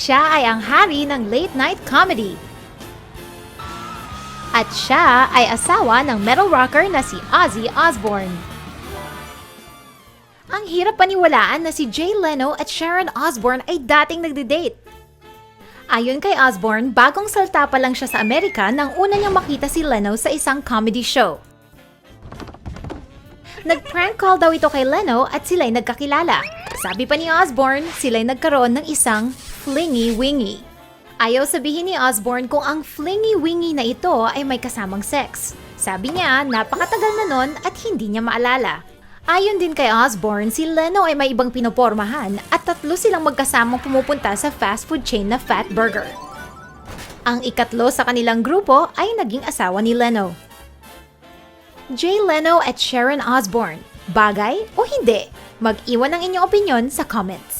Siya ay ang hari ng late night comedy. At siya ay asawa ng metal rocker na si Ozzy Osbourne. Ang hirap paniwalaan na si Jay Leno at Sharon Osbourne ay dating nagde-date. Ayon kay Osbourne, bagong salta pa lang siya sa Amerika nang una niyang makita si Leno sa isang comedy show. Nag-prank call daw ito kay Leno at sila'y nagkakilala. Sabi pa ni Osbourne, sila'y nagkaroon ng isang flingy-wingy. Ayaw sabihin ni Osbourne kung ang flingy-wingy na ito ay may kasamang sex. Sabi niya, napakatagal na nun at hindi niya maalala. Ayon din kay Osbourne, si Leno ay may ibang pinopormahan at tatlo silang magkasamang pumupunta sa fast food chain na Fat Burger. Ang ikatlo sa kanilang grupo ay naging asawa ni Leno. Jay Leno at Sharon Osbourne. Bagay o hindi? Mag-iwan ng inyong opinion sa comments.